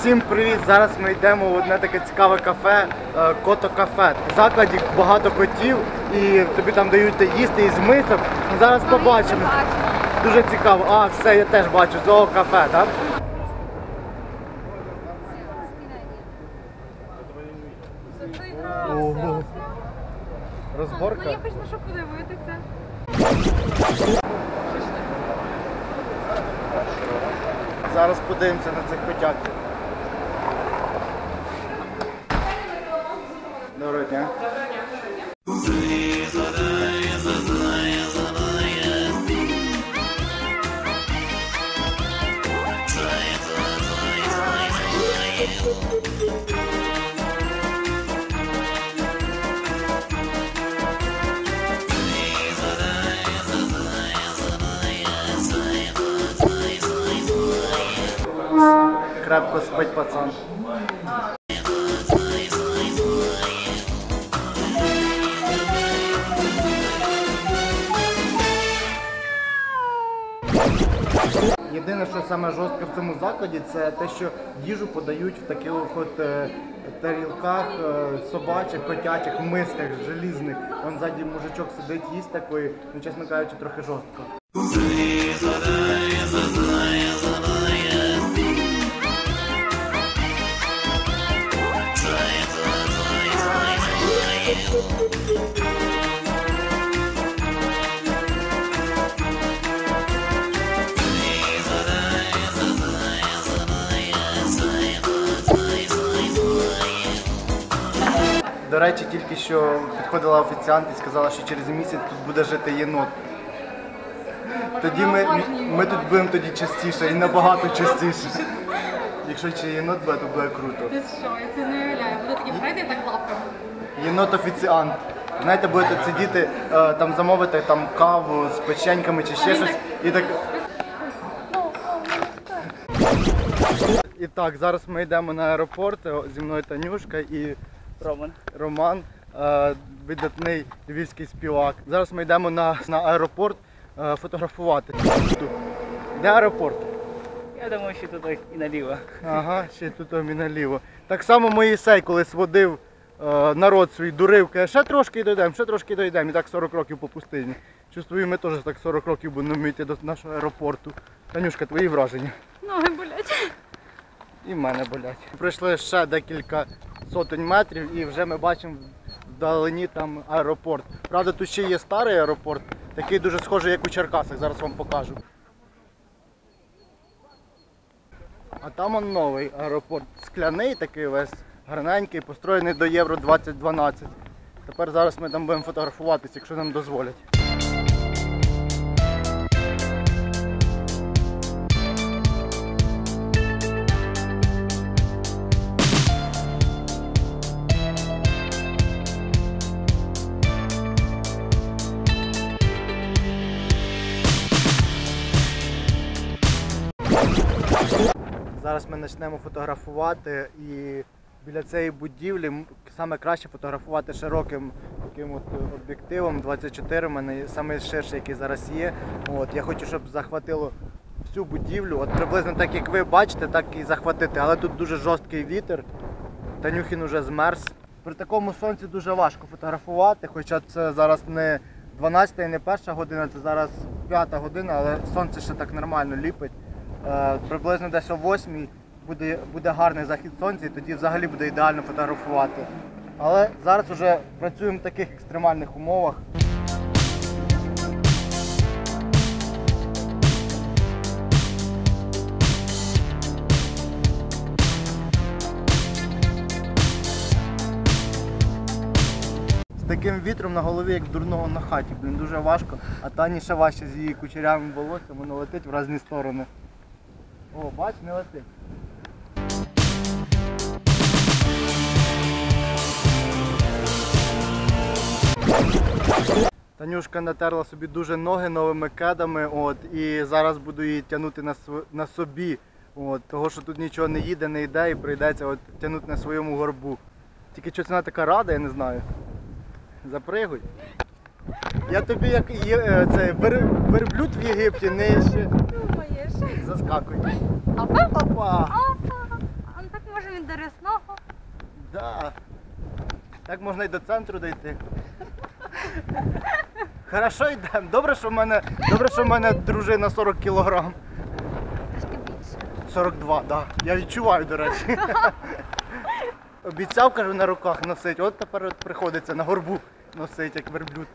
Всім привіт! Зараз ми йдемо в одне таке цікаве кафе е, Кото Кафе. В закладі багато котів і тобі там дають їсти із мисок. Ну, Зараз побачимо. Дуже цікаво. А, все, я теж бачу, зоо кафе, так? Ого. Розборка. Ну, я хоч на що подивитися. Зараз подивимося на цих котят. Доброго дня. Крепко спить пацан. Єдине, що саме жорстке в цьому закладі, це те, що їжу подають в таких от е, тарілках е, собачих, котячих, мисках желізних. Вон ззаді мужичок сидить, їсть такої, ну чесно кажучи, трохи жорстко. До речі, тільки що підходила офіціант і сказала, що через місяць тут буде жити єнот. Тоді ми, ми тут будемо тоді частіше і набагато частіше. Якщо ще єнот буде, то буде круто. Ти що, я це не уявляю. Буду такі прийти так лапками. Єнот офіціант. Знаєте, будете сидіти, е, там замовити там каву з печеньками чи ще щось. І так. І так, зараз ми йдемо на аеропорт. Зі мною Танюшка і Роман. Роман, е, видатний львівський співак. Зараз ми йдемо на, на аеропорт е, фотографувати. Де аеропорт? Я думаю, що тут і наліво. Ага, ще тут і наліво. Так само Моїсей колись водив е, народ свій, дурив, каже, ще трошки дійдемо, ще трошки дійдемо. І так 40 років по пустині. Чувствую, ми теж так 40 років будемо йти до нашого аеропорту. Танюшка, твої враження? Ноги болять. І в мене болять. Пройшли ще декілька сотень метрів і вже ми бачимо вдалині там аеропорт. Правда, тут ще є старий аеропорт, такий дуже схожий, як у Черкасах, зараз вам покажу. А там он новий аеропорт, скляний такий весь, гарненький, построєний до Євро 2012. Тепер зараз ми там будемо фотографуватися, якщо нам дозволять. Зараз ми почнемо фотографувати і біля цієї будівлі саме краще фотографувати широким таким от об'єктивом 24 у мене найширший, який зараз є. От, я хочу, щоб захватило всю будівлю. От приблизно так як ви бачите, так і захватити. Але тут дуже жорсткий вітер. Танюхін уже змерз. При такому сонці дуже важко фотографувати, хоча це зараз не 12 і не перша година, це зараз 5 година, але сонце ще так нормально ліпить. Е, приблизно десь о 8 буде, буде гарний захід сонця і тоді взагалі буде ідеально фотографувати. Але зараз вже працюємо в таких екстремальних умовах. Таким вітром на голові, як дурного на хаті, блін, дуже важко, а Тані ще важче з її кучерявим волоссям, воно летить в різні сторони. О, бач, не летить. Танюшка натерла собі дуже ноги новими кедами, от, і зараз буду її тягнути на, на собі. От, того, що тут нічого не їде, не йде і прийдеться от, тягнути на своєму горбу. Тільки щось вона така рада, я не знаю. Запригуй. Я тобі як е, це, вер, верблюд в Єгипті, не ще. Заскакуй. Опа. Опа! Опа. А ну так Да. Так можна і до центру дійти. Хорошо йдемо. Добре, що в мене, добре, що в мене дружина 40 кілограм. Трошки більше. 42, так. Да. Я відчуваю, до речі. Обіцяв, кажу, на руках носить. От тепер от приходиться на горбу носить, як верблюд.